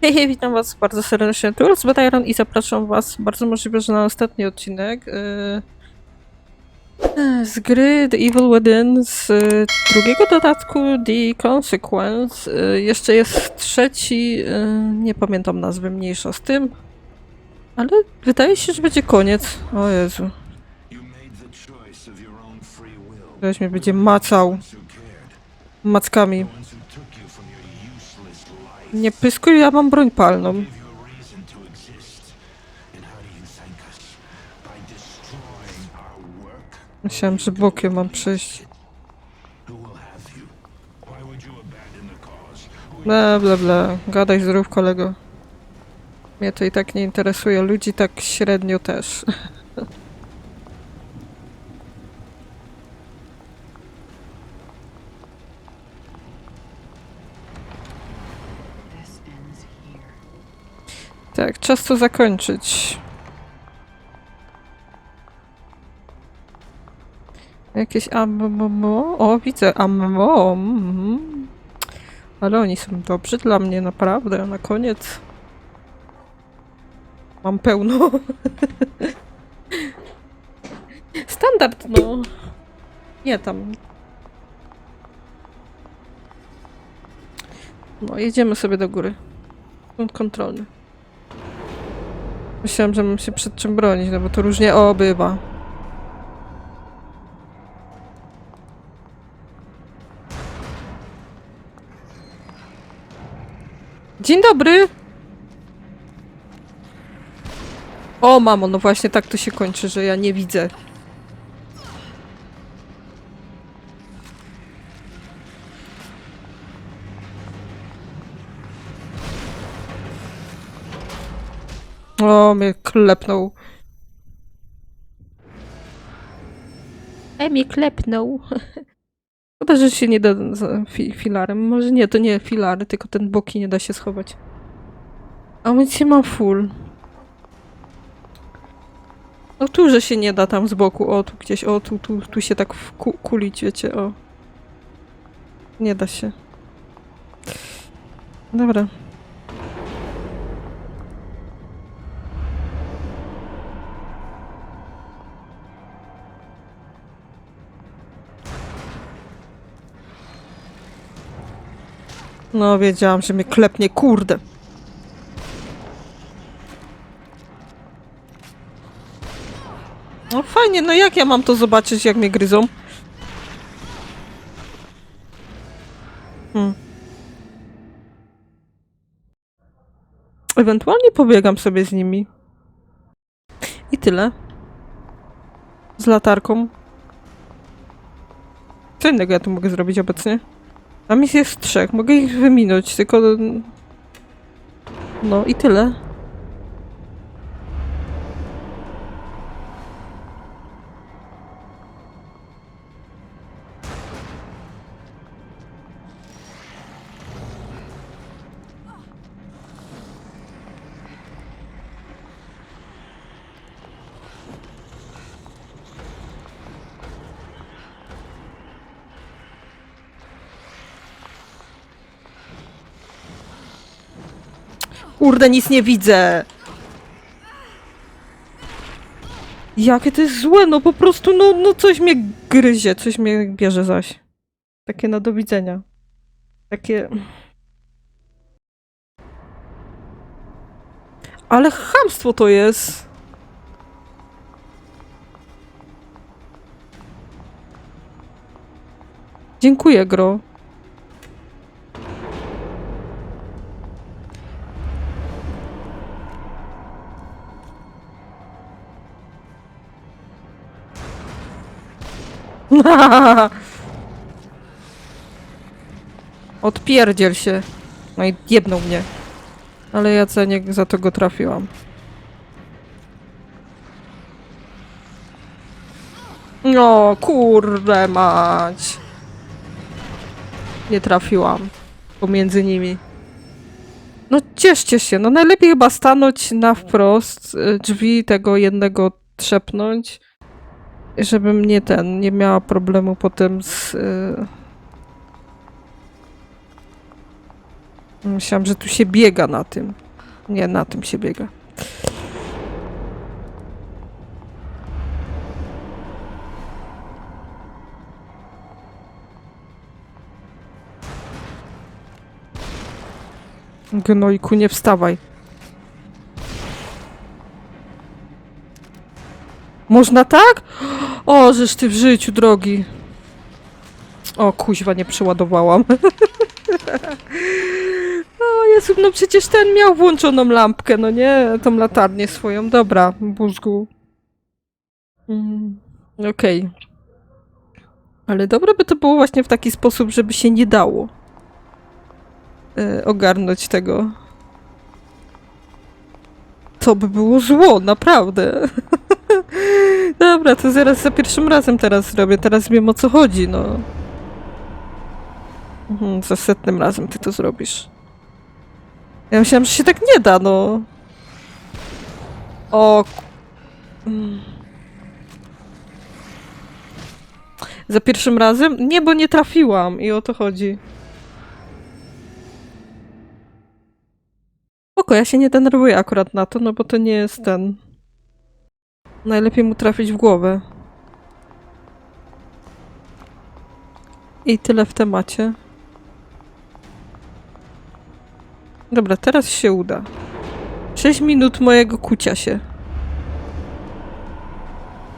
Hej, hej, witam was bardzo serdecznie. Tu jest Betairon i zapraszam was bardzo możliwe, że na ostatni odcinek yy, yy, z gry The Evil Within z yy, drugiego dodatku The Consequence. Yy, jeszcze jest trzeci, nie pamiętam nazwy, mniejsza z tym, ale wydaje się, że będzie koniec. O Jezu, ktoś mnie będzie macał mackami. Nie pyskuj, ja mam broń palną. Myślałem, że bokiem mam przejść. Bla, bla, bla. Gadaj zdrów, kolego. Mnie to i tak nie interesuje. Ludzi tak średnio też. This ends here. Tak, czas to zakończyć. Jakieś ammo? O, widzę ammo. Ale oni są dobrzy dla mnie, naprawdę. Na koniec. Mam pełno. Standard, no. Nie tam. No, jedziemy sobie do góry. Punkt kontrolny. Myślałam, że mam się przed czym bronić, no bo to różnie o bywa. Dzień dobry! O, mamo, no właśnie tak to się kończy, że ja nie widzę. O, mnie klepnął. E, mnie klepnął. Chyba, że się nie da z fi filarem. Może nie, to nie filary, tylko ten boki nie da się schować. A amunicję mam full. No tu, że się nie da tam z boku. O, tu gdzieś, o, tu, tu, tu się tak wku kulić, wiecie, o. Nie da się. Dobra. No, wiedziałam, że mnie klepnie, kurde. No fajnie, no jak ja mam to zobaczyć, jak mnie gryzą? Hmm. Ewentualnie pobiegam sobie z nimi. I tyle. Z latarką. Co innego ja tu mogę zrobić obecnie? Mis jest trzech, mogę ich wyminąć, tylko... No i tyle. Kurde, nic nie widzę! Jakie to jest złe, no po prostu, no, no coś mnie gryzie, coś mnie bierze zaś. Takie na do widzenia. Takie... Ale chamstwo to jest! Dziękuję, Gro. Odpierdziel się. No i jebnął mnie. Ale ja nie, za to go trafiłam. No, kurde mać. Nie trafiłam. Pomiędzy nimi. No cieszcie się, no najlepiej chyba stanąć na wprost, y, drzwi tego jednego trzepnąć, żebym nie ten, nie miała problemu potem z... y, Myślałam, że tu się biega na tym. Nie, na tym się biega. Gnojku, nie wstawaj. Można tak? O, żeż ty w życiu, drogi. O, kuźwa, nie przeładowałam. o Jezu, no przecież ten miał włączoną lampkę, no nie? Tą latarnię swoją. Dobra, mózgu. Mm, Okej. Ale dobre by to było właśnie w taki sposób, żeby się nie dało e, ogarnąć tego. To by było zło, naprawdę. Dobra, to zaraz za pierwszym razem teraz zrobię. Teraz wiem o co chodzi, no. Mhm, za setnym razem ty to zrobisz. Ja myślałam, że się tak nie da, no. O. Mm. Za pierwszym razem? Nie, bo nie trafiłam i o to chodzi. Spoko, ja się nie denerwuję akurat na to, no bo to nie jest ten... Najlepiej mu trafić w głowę. I tyle w temacie. Dobra, teraz się uda. 6 minut mojego kucia się.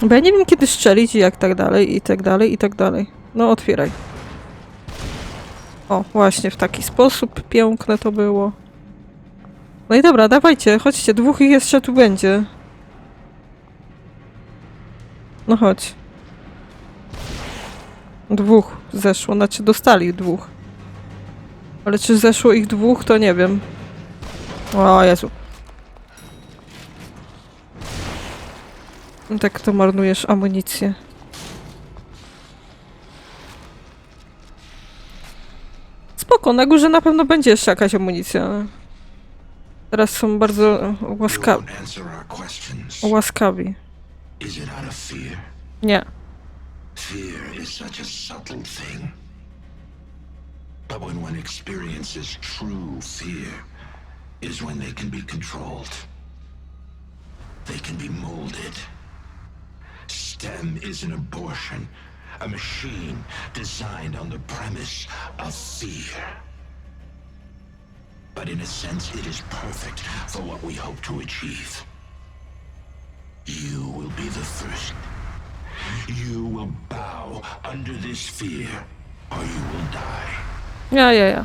Bo ja nie wiem kiedy strzelić i jak tak dalej, i tak dalej, i tak dalej. No otwieraj. O, właśnie w taki sposób piękne to było. No i dobra, dawajcie, chodźcie, dwóch ich jeszcze tu będzie. No chodź. Dwóch zeszło, znaczy dostali dwóch. Ale czy zeszło ich dwóch, to nie wiem. O Jezu. Tak to marnujesz amunicję. Spoko, na górze na pewno będzie jeszcze jakaś amunicja. Teraz są bardzo You łaska won't answer our questions. łaskawi. Is it out of fear? Yeah. Fear is such a subtle thing. But when one experiences true fear, is when they can be controlled. They can be molded. STEM is an abortion, a machine designed on the premise of fear. But in a sense, it is perfect for what we hope to achieve. You will be the first you will bow under this fear, or you will die. Ja, ja, ja.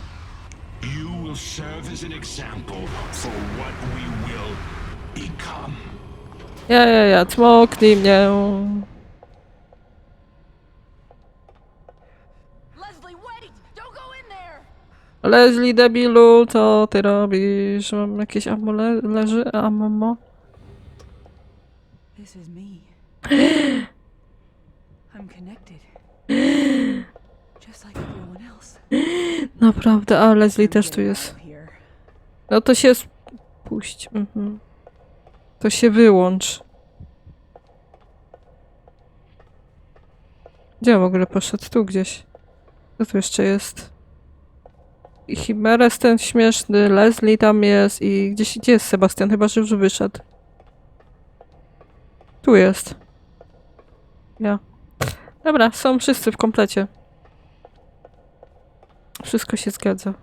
You will serve as an example for what we will become. Ja, ja, ja. Cmoknij mnie. Leslie, wait! Don't go in there! Leslie, debilu, co ty robisz? Mam jakieś ammo le leży? Ammo? This is me. I'm connected. Just like everyone else. Naprawdę, a Leslie też tu jest. No to się spuść. Mhm. To się wyłącz. Gdzie w ogóle poszedł? Tu gdzieś. Co tu jeszcze jest? I Chimeres ten śmieszny, Leslie tam jest i gdzieś, gdzie jest Sebastian? Chyba, że już wyszedł. Tu jest. Ja. Dobra, są wszyscy w komplecie. Wszystko się zgadza.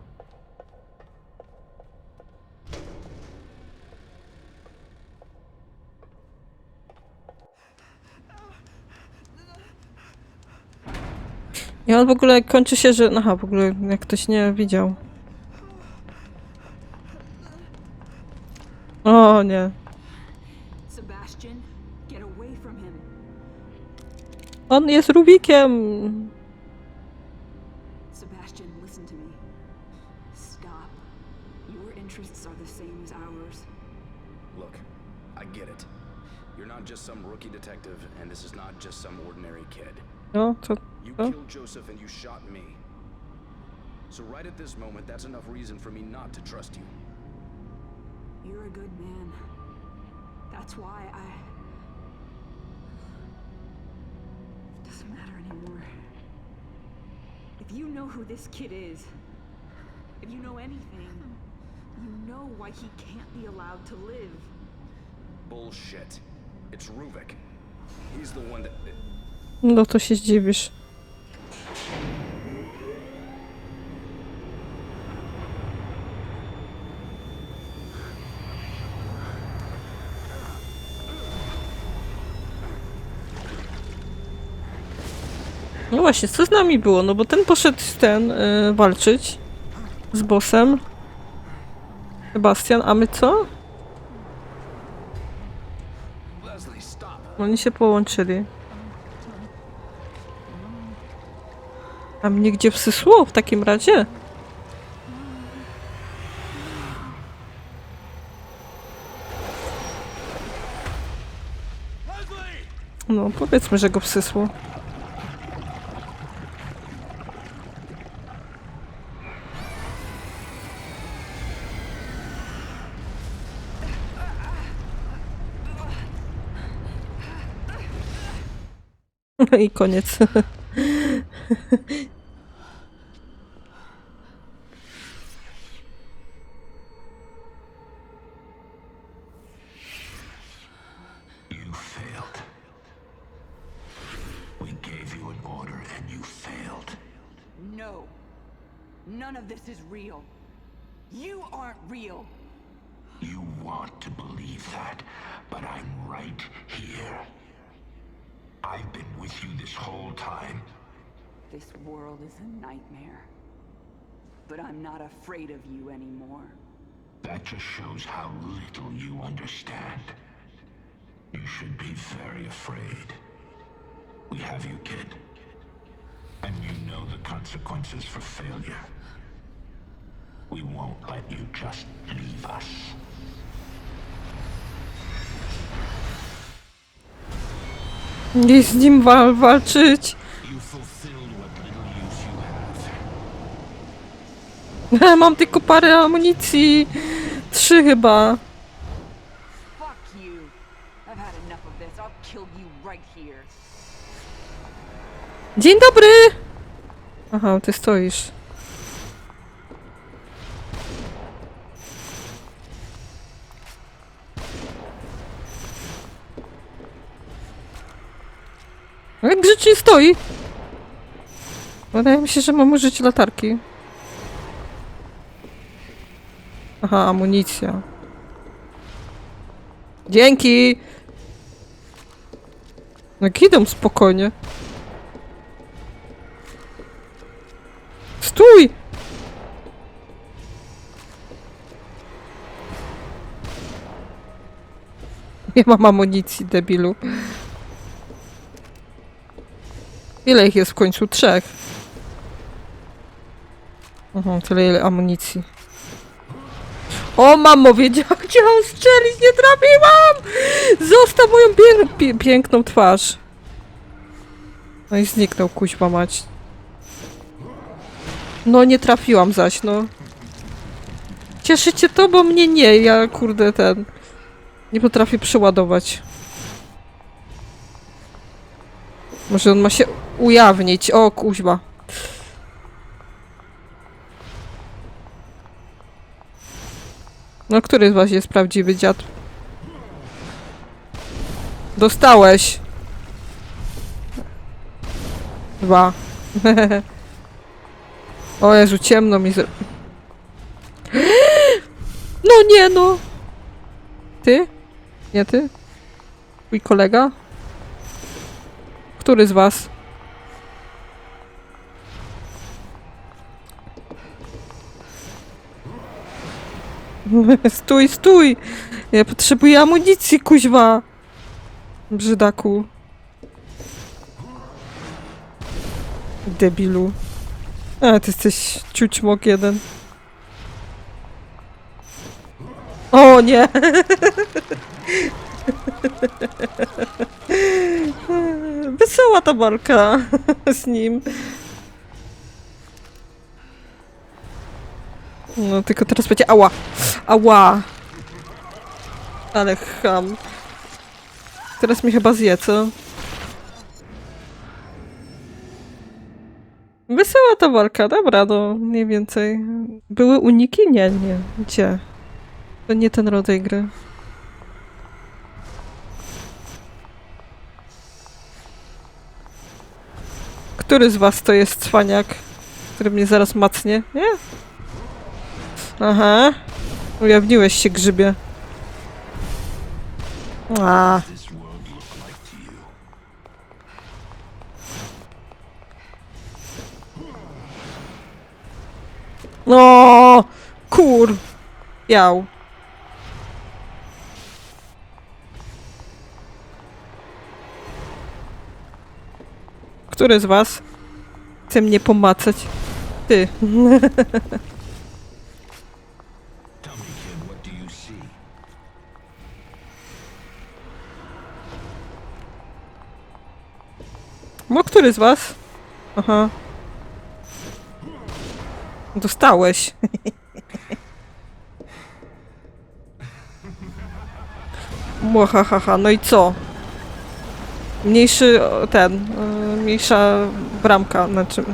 I on w ogóle kończy się, że. Aha, w ogóle jak ktoś nie widział. O nie. On jest Rubikiem! Sebastian, listen to me. Stop. Your interests are the same as ours. Look, I get it. You're not just some rookie detective, and this is not just some ordinary kid. No, to. You killed Joseph and you shot me. So right at this moment, that's enough reason for me not to trust you. You're a good man. That's why I. doesn't matter anymore. If you know who this kid is, If you know anything, you know why he can't be allowed to live. Bullshit. It's Ruvik. He's the one that. No to się zdziwisz. Właśnie, co z nami było? No bo ten poszedł ten y, walczyć z bossem. Sebastian, a my co? Oni się połączyli. A mnie gdzie wsysło w takim razie? No, powiedzmy, że go wsysło. I koniec. You failed. We gave you an order and you failed. No. None of this is real. You aren't real. You want to believe that, but I'm right here. I've been with you this whole time. This world is a nightmare. But I'm not afraid of you anymore. That just shows how little you understand. You should be very afraid. We have you, kid. And you know the consequences for failure. We won't let you just leave us. Nie z nim wal walczyć. Mam tylko parę amunicji. Trzy chyba. Dzień dobry! Aha, ty stoisz. Jak grzecznie stoi? Wydaje mi się, że mam użyć latarki. Aha, amunicja. Dzięki! Jak idą spokojnie. Stój! Nie mam amunicji, debilu. Ile ich jest w końcu? Trzech. Mhm, tyle ile amunicji. O mamo, wiedziałam, chciałam strzelić, nie trafiłam! Zostaw moją pie piękną twarz. No i zniknął, kuźba mać. No nie trafiłam zaś, no. Cieszycie to, bo mnie nie. Ja kurde ten. Nie potrafię przeładować. Może on ma się ujawnić. O kuźba. No, który z was jest prawdziwy dziad? Dostałeś. Dwa. O Jezu, ciemno mi zro... No nie no! Ty? Nie ty? Twój kolega? Który z was? Stój, stój! Ja potrzebuję amunicji, kuźwa! Brzydaku. Debilu. A, ty jesteś ciućmok jeden. O nie! Wesoła ta walka z nim. No, tylko teraz będzie ała. Ała. Ale ham. Teraz mnie chyba zje, co? Wesoła ta walka, dobra, no mniej więcej. Były uniki? Nie, nie. Gdzie? To nie ten rodzaj gry. Który z was to jest cwaniak, który mnie zaraz macnie? Nie? Aha. Ujawniłeś się, grzybie. A. No, kur. Jał. Który z was chce mnie pomacać? Ty. który z was? Aha. Dostałeś. Młahahaha, no i co? Mniejszy ten, mniejsza bramka, znaczy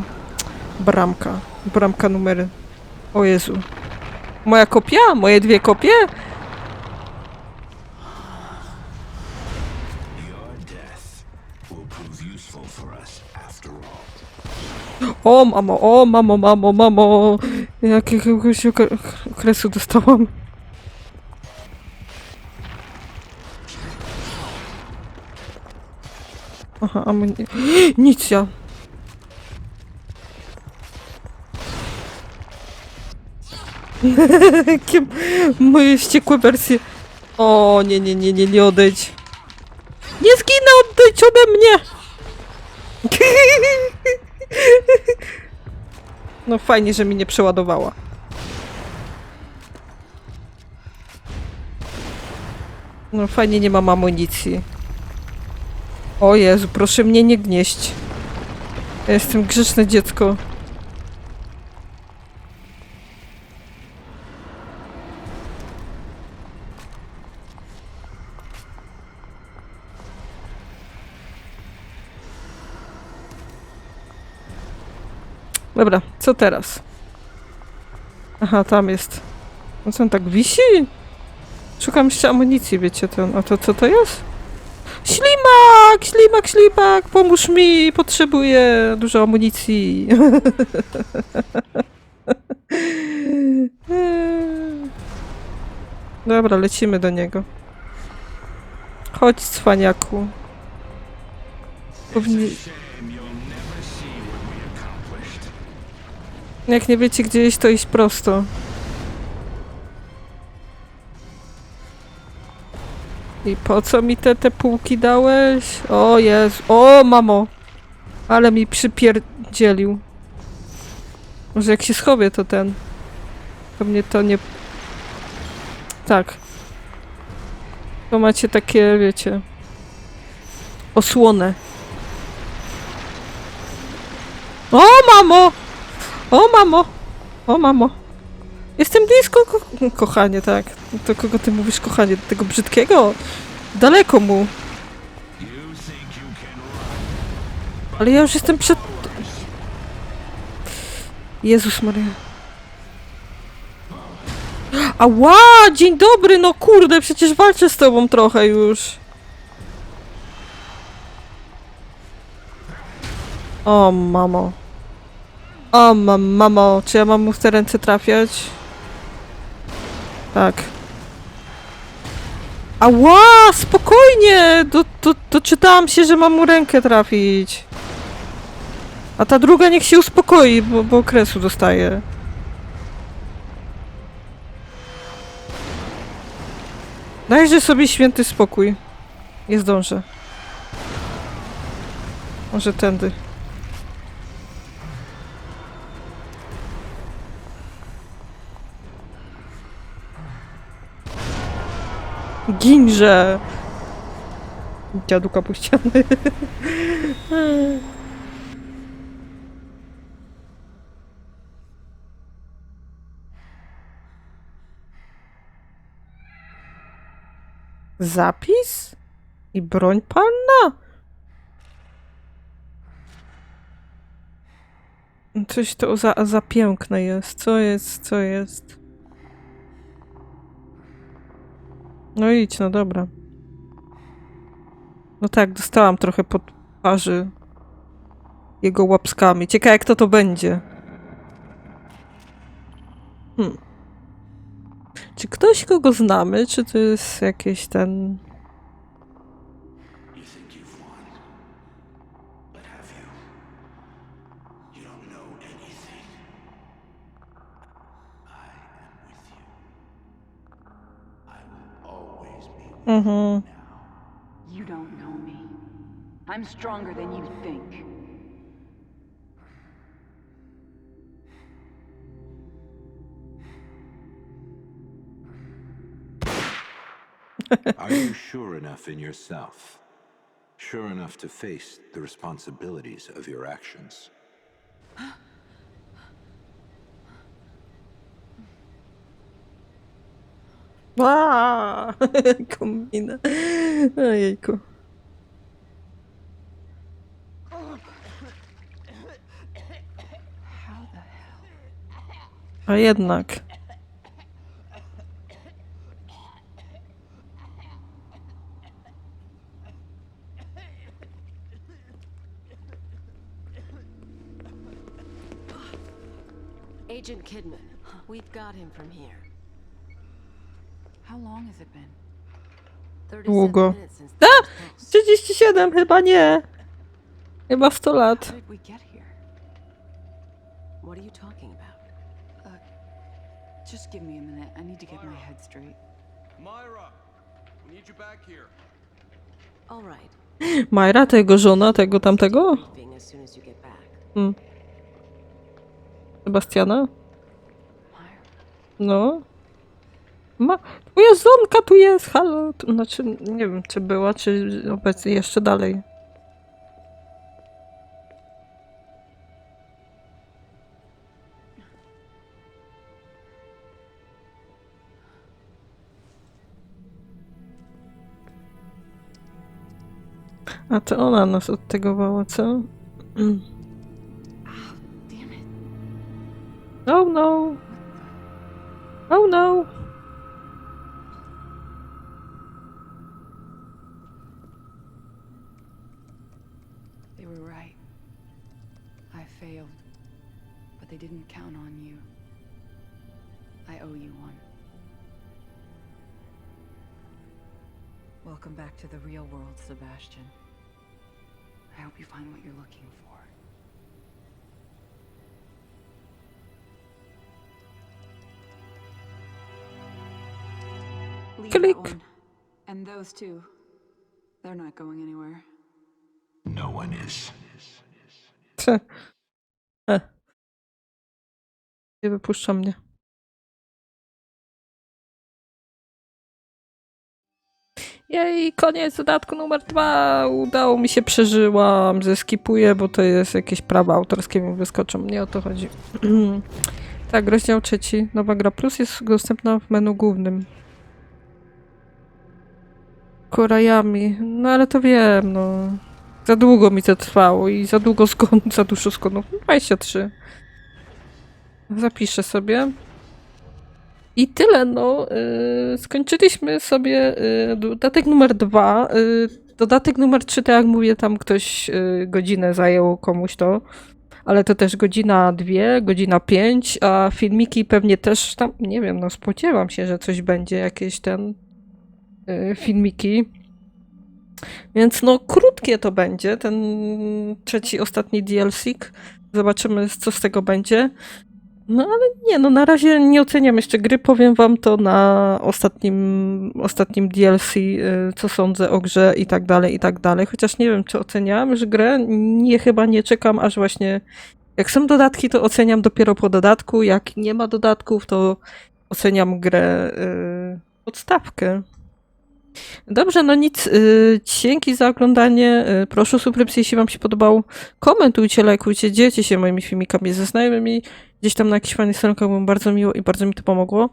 bramka, bramka numery. O Jezu. Moja kopia? Moje dwie kopie? Will prove useful for us after all. O mamo, o mamo, mamo, mamo. Jakiegoś okre- okresu dostałam. Aha, a mnie... Nic zginę, odejdź ode mnie! No fajnie, że mi nie przeładowała. No fajnie, nie mam amunicji. O Jezu, proszę mnie nie gnieść. Ja jestem grzeczne dziecko. Dobra, co teraz? Aha, tam jest. No co on tak wisi? Szukam jeszcze amunicji, wiecie ten. A to co to jest? Ślimak! Ślimak, ślimak! Pomóż mi! Potrzebuję dużo amunicji. Dobra, lecimy do niego. Chodź, cwaniaku. Jak nie wiecie gdzie iść, to iść prosto. I po co mi te, te półki dałeś? O Jezu, o mamo! Ale mi przypierdzielił. Może jak się schowię, to ten... To mnie to nie... Tak. To macie takie, wiecie... Osłonę. O mamo! O mamo! O mamo! Jestem blisko, ko kochanie, tak. To kogo ty mówisz, kochanie? Tego brzydkiego? Daleko mu. Ale ja już jestem przed... Jezus Maria. Ała! Dzień dobry, no kurde, przecież walczę z tobą trochę już. O, mamo. O, mam, mamo, czy ja mam mu w te ręce trafiać? Tak. Ała, spokojnie! Do, do, doczytałam się, że mam mu rękę trafić. A ta druga niech się uspokoi, bo, bo okresu dostaje. Dajże sobie święty spokój. Nie zdążę. Może tędy. Ginże! Dziadu kapuściany. Zapis? I broń palna? Coś to za, za piękne jest. Co jest, co jest? No idź, no dobra. No tak, dostałam trochę pod twarzy jego łapskami. Ciekawe, jak to będzie. Hmm. Czy ktoś, kogo znamy, czy to jest jakieś ten... always be with Mhm. You don't know me. I'm stronger than you think. Are you sure enough in yourself? Sure enough to face the responsibilities of your actions? Ah, Aaa! Kombina. Ojejku. A jednak. Agent Kidman, we've got him from here. Długo. A! post. 37, chyba nie. Chyba 100 lat. What are you talking about? Just give me a minute. I need to get my head straight. Myra, we need you back here. All right. Majra, to jego żona, tego tamtego? Hmm. Sebastiana? Myra. No. Ma... Twoja żonka tu jest, halo. Znaczy, nie wiem, czy była, czy obecnie jeszcze dalej. A to ona nas odtegowała, co? Damn it. Oh no! Oh no! To the real world, Sebastian. I hope you find what you're looking for. Click. And those two. They're not going anywhere. No one is. Cze. Nie wypuszcza mnie. Jej, koniec dodatku numer dwa. Udało mi się, przeżyłam. Zeskipuję, bo to jest jakieś prawa autorskie mi wyskoczą. Nie o to chodzi. tak, rozdział trzeci. Nowa gra plus jest dostępna w menu głównym. Korajami. No ale to wiem, no. Za długo mi to trwało i za długo zgon, za dużo zgonów. 23. Zapiszę sobie. I tyle, no. Yy, skończyliśmy sobie yy, dodatek numer dwa. Yy, dodatek numer trzy, tak jak mówię, tam ktoś yy, godzinę zajął komuś to. Ale to też godzina dwie, godzina pięć, a filmiki pewnie też tam, nie wiem, no spodziewam się, że coś będzie, jakieś ten yy, filmiki. Więc no krótkie to będzie, ten trzeci, ostatni DLC. Zobaczymy, co z tego będzie. No ale nie, no na razie nie oceniam jeszcze gry, powiem wam to na ostatnim, ostatnim DLC, y, co sądzę o grze i tak dalej, i tak dalej. Chociaż nie wiem, czy oceniałam już grę, nie, chyba nie czekam, aż właśnie jak są dodatki, to oceniam dopiero po dodatku, jak nie ma dodatków, to oceniam grę y, podstawkę. Dobrze, no nic. y, Dzięki za oglądanie. y, Proszę o subskrypcję, jeśli Wam się podobał. Komentujcie, lajkujcie, dzielcie się moimi filmikami ze znajomymi. Gdzieś tam na jakichś fajnych stronkach było bardzo miło i bardzo mi to pomogło.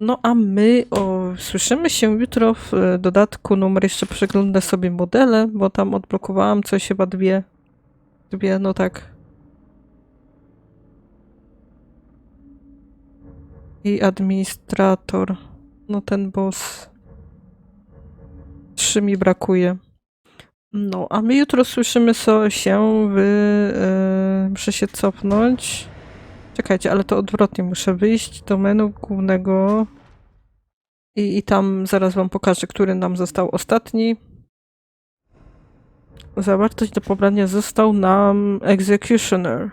No a my o, słyszymy się jutro w y, dodatku numer. Jeszcze przeglądnę sobie modele, bo tam odblokowałam coś chyba dwie. Dwie, no tak. I administrator. No ten boss. Trzy mi brakuje. No, a my jutro słyszymy so, się w... Yy, muszę się cofnąć. Czekajcie, ale to odwrotnie. Muszę wyjść do menu głównego. I, I tam zaraz wam pokażę, który nam został ostatni. Zawartość do pobrania został nam Executioner.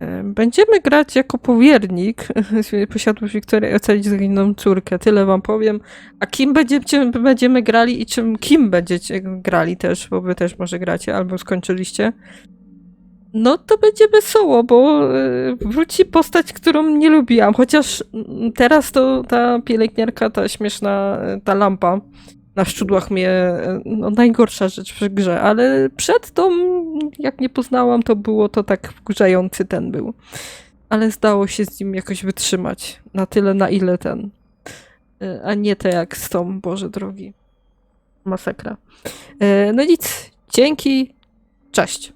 E, Będziemy grać jako powiernik posiadłość Wiktorii i ocalić zaginioną córkę. Tyle wam powiem. A kim będziecie, będziemy grali i czym kim będziecie grali też, bo wy też może gracie albo skończyliście. No to będzie wesoło, bo e, wróci postać, którą nie lubiłam. Chociaż mm, teraz to ta pielęgniarka, ta śmieszna, e, ta lampa na szczudłach mnie, e, no najgorsza rzecz w grze, ale przed tą, jak nie poznałam, to było to tak wkurzający ten był. Ale zdało się z nim jakoś wytrzymać na tyle, na ile ten. A nie te jak z tą, Boże drogi. Masakra. No nic, dzięki, cześć.